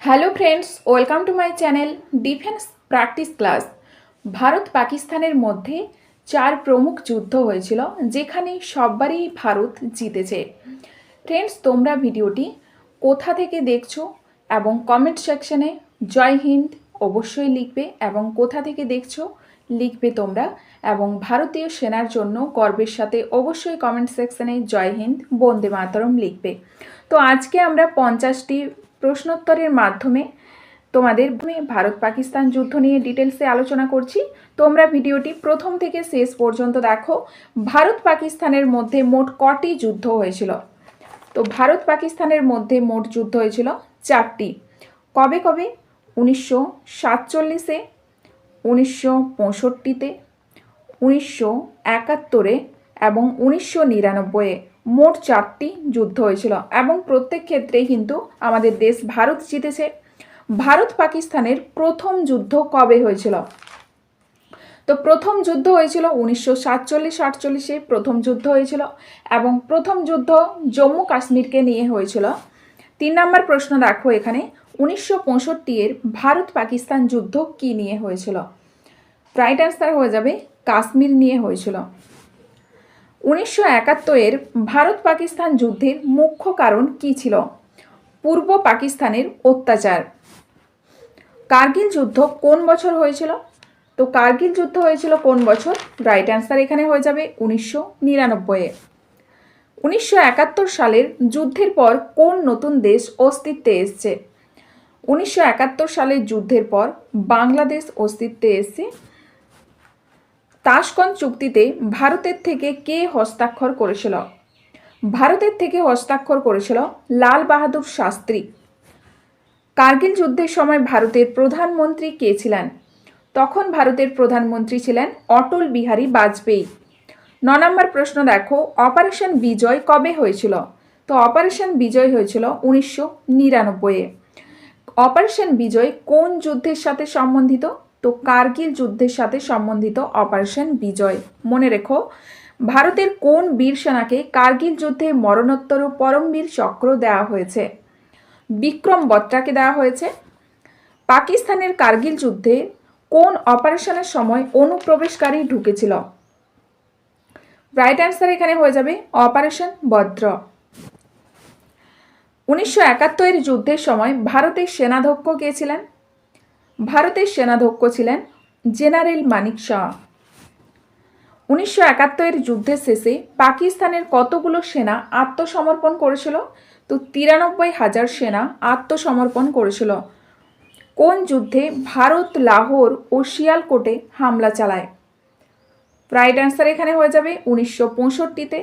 Hello friends welcome to my channel defence practice class Bharat পাকিস্তানের মধ্যে চার প্রমুখ যুদ্ধ হয়েছিল, যেখানে সববারই ভারত জিতেছে। ফ্রেন্ডস তোমরা ভিডিওটি কোথা থেকে দেখছ এবং কমেন্ট সেকশনে জয় হিন্দ অবশ্যই লিখবে এবং কোথা থেকে দেখছ লিখবে তোমরা এবং ভারতীয় সেনার জন্য গর্বের সাথে অবশ্যই কমেন্ট সেকশনে জয় হিন্দ বন্দে মাতরম লিখবে। তো আজকে আমরা পঞ্চাশটি প্রশ্নোত্তরের মাধ্যমে তোমাদের ভারত, পাকিস্তান যুদ্ধ নিয়ে ডিটেলসে আলোচনা করছি। তোমরা ভিডিওটি প্রথম থেকে শেষ পর্যন্ত দেখো। ভারত, পাকিস্তানের মধ্যে মোট কটি যুদ্ধ হয়েছিল? তো ভারত, পাকিস্তানের মধ্যে মোট যুদ্ধ হয়েছিল চারটি। কবে কবে? উনিশশো সাতচল্লিশে, উনিশশো পঁয়ষট্টিতে, উনিশশো একাত্তরে এবং উনিশশো নিরানব্বইয়ে। মোট চারটি যুদ্ধ হয়েছিল এবং প্রত্যেক ক্ষেত্রেই কিন্তু আমাদের দেশ ভারত জিতেছে। ভারত পাকিস্তানের প্রথম যুদ্ধ কবে হয়েছিল? তো প্রথম যুদ্ধ হয়েছিল উনিশশো সাতচল্লিশ আটচল্লিশে, প্রথম যুদ্ধ হয়েছিল এবং প্রথম যুদ্ধ জম্মু কাশ্মীরকে নিয়ে হয়েছিল। তিন নম্বর প্রশ্ন দেখো এখানে, উনিশশো পঁয়ষট্টি এর ভারত পাকিস্তান যুদ্ধ কি নিয়ে হয়েছিল? রাইট অ্যান্সার হয়ে যাবে, কাশ্মীর নিয়ে হয়েছিল। উনিশশো একাত্তরের ভারত পাকিস্তান যুদ্ধের মুখ্য কারণ কী ছিল? পূর্ব পাকিস্তানের অত্যাচার। কার্গিল যুদ্ধ কোন বছর হয়েছিল? তো কার্গিল যুদ্ধ হয়েছিল কোন বছর? রাইট অ্যান্সার এখানে হয়ে যাবে উনিশশো নিরানব্বইয়ে। উনিশশো একাত্তর সালের যুদ্ধের পর কোন নতুন দেশ অস্তিত্বে এসছে? উনিশশো একাত্তর সালের যুদ্ধের পর বাংলাদেশ অস্তিত্বে এসছে তাসকন চুক্তিতে ভারতের থেকে কে হস্তাক্ষর করেছিল? ভারতের থেকে হস্তাক্ষর করেছিল লাল বাহাদুর শাস্ত্রী। কার্গিল যুদ্ধের সময় ভারতের প্রধানমন্ত্রী কে ছিলেন? তখন ভারতের প্রধানমন্ত্রী ছিলেন অটল বিহারী বাজপেয়ী। ন নম্বর প্রশ্ন দেখো, অপারেশন বিজয় কবে হয়েছিল? তো অপারেশন বিজয় হয়েছিল উনিশশো নিরানব্বইয়ে। অপারেশন বিজয় কোন যুদ্ধের সাথে সম্বন্ধিত? তো কার্গিল যুদ্ধের সাথে সম্বন্ধিত অপারেশন বিজয়। মনে রেখো, ভারতের কোন বীর সেনাকে কার্গিল যুদ্ধে মরণোত্তর পরমবীর চক্র দেওয়া হয়েছে? বিক্রম বত্রাকে দেওয়া হয়েছে। পাকিস্তানের কার্গিল যুদ্ধে কোন অপারেশনের সময় অনুপ্রবেশকারী ঢুকেছিল? রাইট অ্যান্সার এখানে হয়ে যাবে অপারেশন বদ্র। উনিশশো একাত্তরের যুদ্ধের সময় ভারতের সেনাধ্যক্ষ কে ছিলেন? ভারতের সেনাধ্যক্ষ ছিলেন জেনারেল মানিক শাহ। উনিশশো একাত্তরের যুদ্ধের শেষে পাকিস্তানের কতগুলো সেনা আত্মসমর্পণ করেছিল? তো তিরানব্বই হাজার সেনা আত্মসমর্পণ করেছিল। কোন যুদ্ধে ভারত লাহোর ও শিয়ালকোটে হামলা চালায়? রাইট অ্যান্সার এখানে হয়ে যাবে উনিশশো পঁয়ষট্টিতে।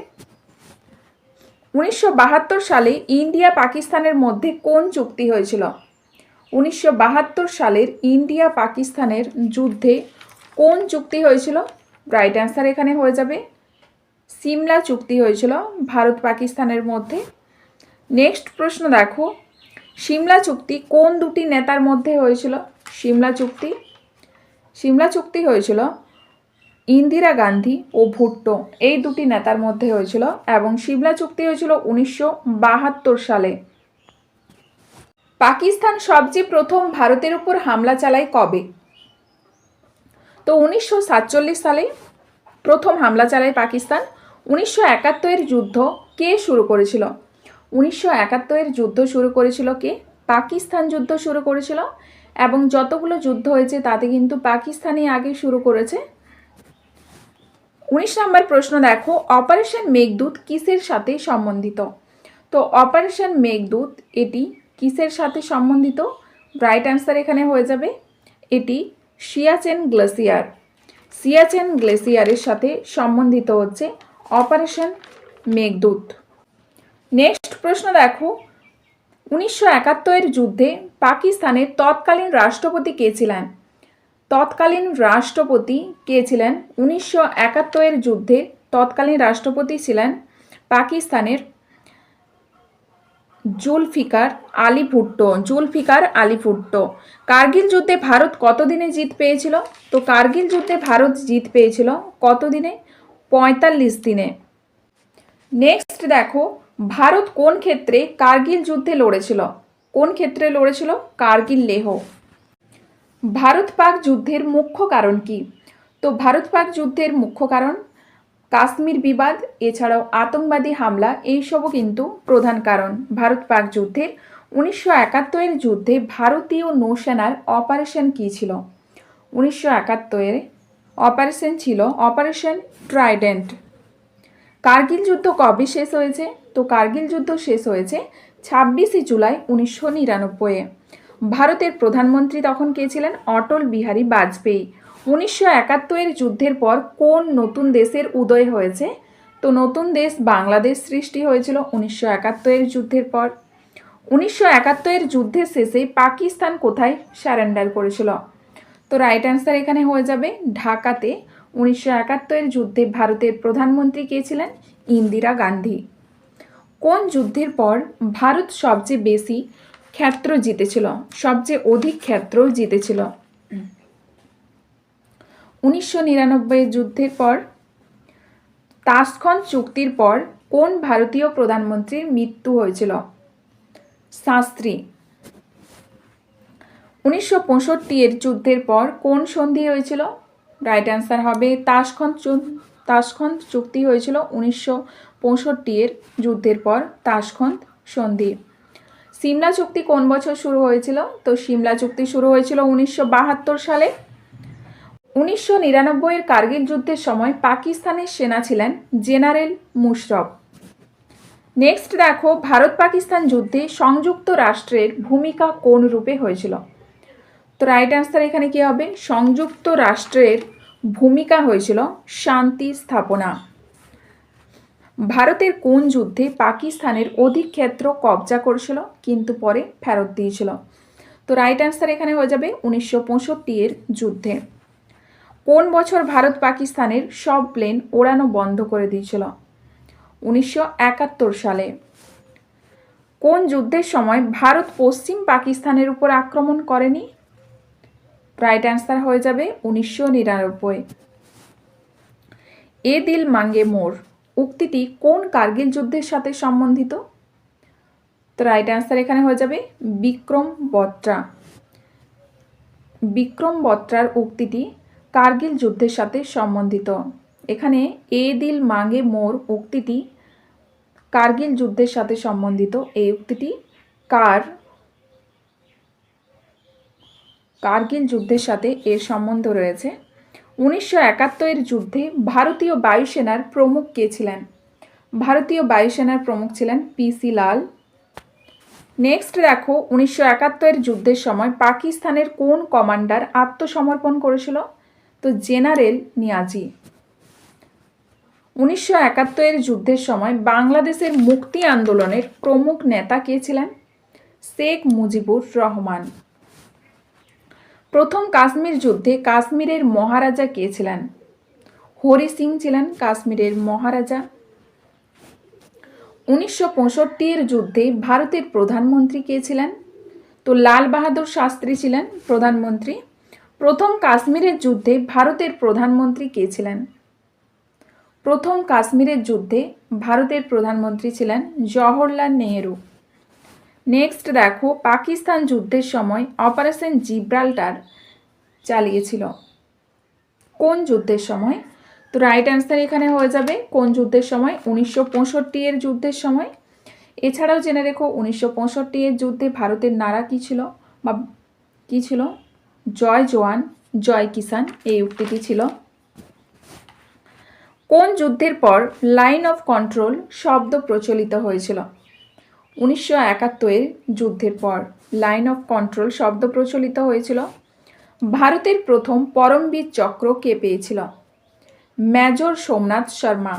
উনিশশো বাহাত্তর সালে ইন্ডিয়া পাকিস্তানের মধ্যে কোন চুক্তি হয়েছিল? উনিশশো বাহাত্তর সালের ইন্ডিয়া পাকিস্তানের যুদ্ধে কোন চুক্তি হয়েছিল? রাইট অ্যান্সার এখানে হয়ে যাবে। সিমলা চুক্তি হয়েছিল ভারত পাকিস্তানের মধ্যে। নেক্সট প্রশ্ন দেখো। সিমলা চুক্তি কোন দুটি নেতার মধ্যে হয়েছিল? সিমলা চুক্তি। সিমলা চুক্তি হয়েছিল ইন্দিরা গান্ধী ও ভুট্টো। এই দুটি নেতার মধ্যে হয়েছিল এবং সিমলা চুক্তি হয়েছিল উনিশশো বাহাত্তর সালে। পাকিস্তান সবচেয়ে প্রথম ভারতের উপর হামলা চালায় কবে? তো উনিশশো সাতচল্লিশ সালে প্রথম হামলা চালায় পাকিস্তান। উনিশশো একাত্তরের যুদ্ধ কে শুরু করেছিল? উনিশশো একাত্তরের যুদ্ধ শুরু করেছিল কে? পাকিস্তান যুদ্ধ শুরু করেছিল এবং যতগুলো যুদ্ধ হয়েছে তাতে কিন্তু পাকিস্তানই আগে শুরু করেছে। উনিশ নম্বর প্রশ্ন দেখো, অপারেশন মেঘদূত কিসের সাথে সম্বন্ধিত? তো অপারেশন মেঘদূত এটি কিসের সাথে সম্বন্ধিত? রাইট অ্যান্সার এখানে হয়ে যাবে। এটি সিয়াচেন গ্লেসিয়ার সিয়াচেন গ্লেসিয়ারের সাথে সম্বন্ধিত হচ্ছে অপারেশন মেঘদূত নেক্সট প্রশ্ন দেখো। উনিশশো একাত্তরের যুদ্ধে পাকিস্তানের তৎকালীন রাষ্ট্রপতি কে ছিলেন? তৎকালীন রাষ্ট্রপতি কে ছিলেন? উনিশশো একাত্তরের যুদ্ধে তৎকালীন রাষ্ট্রপতি ছিলেন পাকিস্তানের জুলফিকার আলী জুলফিকার আলী কার্গিল যুদ্ধে ভারত কতদিনে জিত পেয়েছিল? তো কার্গিল যুদ্ধে ভারত জিত পেয়েছিল কতদিনে? পঁয়তাল্লিশ দিনে। নেক্সট দেখো, ভারত কোন ক্ষেত্রে কার্গিল যুদ্ধে লড়েছিল? কোন ক্ষেত্রে লড়েছিল? কার্গিল লেহ। ভারত পাক যুদ্ধের মুখ্য কারণ কি? তো ভারত পাক যুদ্ধের মুখ্য কারণ কাশ্মীর বিবাদ, এছাড়াও আতঙ্কবাদী হামলা, এইসবও কিন্তু প্রধান কারণ। ভারত পাক যুদ্ধের উনিশশো একাত্তরের যুদ্ধে ভারতীয় নৌসেনার অপারেশন কী ছিল? উনিশশো একাত্তরের অপারেশন ছিল অপারেশন ট্রাইডেন্ট। কার্গিল যুদ্ধ কবে শেষ হয়েছে? তো কার্গিল যুদ্ধ শেষ হয়েছে ছাব্বিশে জুলাই উনিশশো নিরানব্বইয়ে। ভারতের প্রধানমন্ত্রী তখন কে ছিলেন? অটল বিহারী বাজপেয়ী। উনিশশো একাত্তরের যুদ্ধের পর কোন নতুন দেশের উদয় হয়েছে? তো নতুন দেশ বাংলাদেশ সৃষ্টি হয়েছিল উনিশশো একাত্তরের যুদ্ধের পর। উনিশশো একাত্তরের যুদ্ধের শেষে পাকিস্তান কোথায়? স্যারেন্ডার করেছিল। তো রাইট অ্যান্সার এখানে হয়ে যাবে ঢাকাতে। উনিশশো একাত্তরের যুদ্ধে ভারতের প্রধানমন্ত্রী কে ছিলেন? ইন্দিরা গান্ধী। কোন যুদ্ধের পর ভারত সবচেয়ে বেশি ক্ষেত্র জিতেছিল? সবচেয়ে অধিক ক্ষেত্র জিতেছিল। উনিশশো নিরানব্বই যুদ্ধের পর তাসখন চুক্তির পর কোন ভারতীয় প্রধানমন্ত্রীর মৃত্যু হয়েছিল? শাস্ত্রী। উনিশশো পঁয়ষট্টি এর যুদ্ধের পর কোন সন্ধি হয়েছিল? রাইট অ্যান্সার হবে তাসখন তাসখন্দ চুক্তি হয়েছিল উনিশশো পঁয়ষট্টি এর যুদ্ধের পর তাসখন্দ সন্ধি। সিমলা চুক্তি কোন বছর শুরু হয়েছিল? তো সিমলা চুক্তি শুরু হয়েছিল উনিশশো বাহাত্তর সালে। উনিশশো নিরানব্বইয়ের কার্গিল যুদ্ধের সময় পাকিস্তানের সেনা ছিলেন জেনারেল মুশরফ। নেক্সট দেখো ভারত পাকিস্তান যুদ্ধে সংযুক্ত রাষ্ট্রের ভূমিকা কোন রূপে হয়েছিল? তো রাইট অ্যান্সার এখানে কী হবে? সংযুক্ত রাষ্ট্রের ভূমিকা হয়েছিল শান্তি স্থাপনা। ভারতের কোন যুদ্ধে পাকিস্তানের অধিক ক্ষেত্র কবজা করেছিল? কিন্তু পরে ফেরত দিয়েছিল। তো রাইট অ্যান্সার এখানে হয়ে যাবে উনিশশো পঁয়ষট্টি এর যুদ্ধে। কোন বছর ভারত পাকিস্তানের সব প্লেন ওড়ানো বন্ধ করে দিয়েছিল? উনিশশো একাত্তর সালে। কোন যুদ্ধের সময় ভারত পশ্চিম পাকিস্তানের উপর আক্রমণ করেনি? রাইট অ্যান্সার হয়ে যাবে উনিশশো নিরানব্বই। এ দিল মাঙ্গে মোর। উক্তিটি কোন কার্গিল যুদ্ধের সাথে সম্বন্ধিত? তো রাইট অ্যান্সার এখানে হয়ে যাবে বিক্রম বত্রা। বিক্রম বত্রার উক্তিটি কার্গিল যুদ্ধের সাথে সম্বন্ধিত। এখানে এ দিল মাঙ্গে মোর উক্তিটি কার্গিল যুদ্ধের সাথে সম্বন্ধিত। এই উক্তিটি কার কার্গিল যুদ্ধের সাথে এর সম্বন্ধ রয়েছে। উনিশশো একাত্তরের যুদ্ধে ভারতীয় বায়ুসেনার প্রমুখ কে ছিলেন? ভারতীয় বায়ুসেনার প্রমুখ ছিলেন পি সি লাল। নেক্সট দেখো, উনিশশো একাত্তরের যুদ্ধের সময় পাকিস্তানের কোন কমান্ডার আত্মসমর্পণ করেছিল? তো জেনারেল নিয়াজি। উনিশশো একাত্তরের যুদ্ধের সময় বাংলাদেশের মুক্তি আন্দোলনের প্রমুখ নেতা কে ছিলেন? শেখ মুজিবুর রহমান। প্রথম কাশ্মীর যুদ্ধে কাশ্মীরের মহারাজা কে ছিলেন? হরি সিং ছিলেন কাশ্মীরের মহারাজা। উনিশশো পঁয়ষট্টি এর যুদ্ধে ভারতের প্রধানমন্ত্রী কে ছিলেন? তো লাল বাহাদুর শাস্ত্রী ছিলেন প্রধানমন্ত্রী। প্রথম কাশ্মীরের যুদ্ধে ভারতের প্রধানমন্ত্রী কে ছিলেন? প্রথম কাশ্মীরের যুদ্ধে ভারতের প্রধানমন্ত্রী ছিলেন জওহরলাল নেহেরু। নেক্সট দেখো, পাকিস্তান যুদ্ধের সময় অপারেশন জিব্রাল্টার চালিয়েছিল। কোন যুদ্ধের সময়? তো রাইট অ্যান্সার এখানে হয়ে যাবে। কোন যুদ্ধের সময়? উনিশশো পঁয়ষট্টি এর যুদ্ধের সময়। এছাড়াও জেনে রেখো, উনিশশো পঁয়ষট্টি এর যুদ্ধে ভারতের নারা কী ছিল? বা কী ছিল? জয় জওয়ান জয় কিষান এই উক্তিটি ছিল। কোন যুদ্ধের পর লাইন অফ কন্ট্রোল শব্দ প্রচলিত হয়েছিল? উনিশশো একাত্তরের যুদ্ধের পর লাইন অফ কন্ট্রোল শব্দ প্রচলিত হয়েছিল। ভারতের প্রথম পরমবীর চক্র কে পেয়েছিল? মেজর সোমনাথ শর্মা।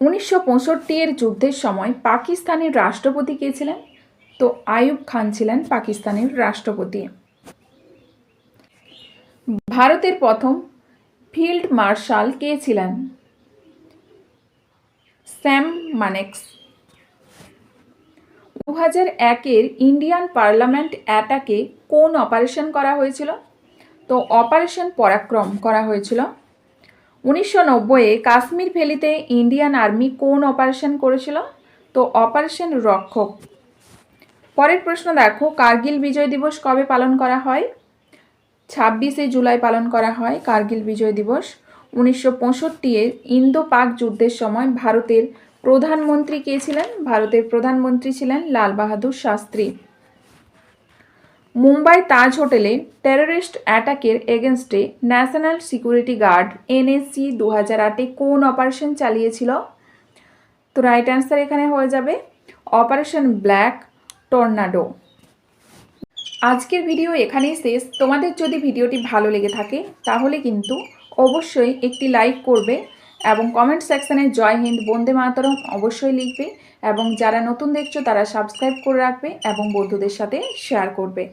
উনিশশো পঁয়ষট্টি এর যুদ্ধের সময় পাকিস্তানের রাষ্ট্রপতি কে ছিলেন? তো আইয়ুব খান ছিলেন পাকিস্তানের রাষ্ট্রপতি। ভারতের প্রথম ফিল্ড মার্শাল কে ছিলেন? স্যাম মানেক্স। দু হাজার একের ইন্ডিয়ান পার্লামেন্ট অ্যাটাকে কোন অপারেশন করা হয়েছিল? তো অপারেশন পরাক্রম করা হয়েছিল। উনিশশো নব্বইয়ে কাশ্মীর ভ্যালিতে ইন্ডিয়ান আর্মি কোন অপারেশন করেছিল? তো অপারেশন রক্ষক। পরের প্রশ্ন দেখো, কার্গিল বিজয় দিবস কবে পালন করা হয়? ছাব্বিশে জুলাই পালন করা হয় কার্গিল বিজয় দিবস। উনিশশো পঁয়ষট্টি এর ইন্দো পাক যুদ্ধের সময় ভারতের প্রধানমন্ত্রী কে ছিলেন? ভারতের প্রধানমন্ত্রী ছিলেন লাল বাহাদুর শাস্ত্রী। মুম্বাই তাজ হোটেলে টেররিস্ট অ্যাটাকের এগেনস্টে ন্যাশনাল সিকিউরিটি গার্ড এনএসসি দু হাজার আটে কোন অপারেশন চালিয়েছিল? তো রাইট অ্যান্সার এখানে হয়ে যাবে অপারেশন ব্ল্যাক টর্নাডো। আজকের ভিডিও এখানেই শেষ। তোমাদের যদি ভিডিওটি ভালো লেগে থাকে, তাহলে কিন্তু অবশ্যই একটি লাইক করবে এবং কমেন্ট সেকশানে জয় হিন্দ, বন্দে মাতরম অবশ্যই লিখবে এবং যারা নতুন দেখছ, তারা সাবস্ক্রাইব করে রাখবে এবং বন্ধুদের সাথে শেয়ার করবে।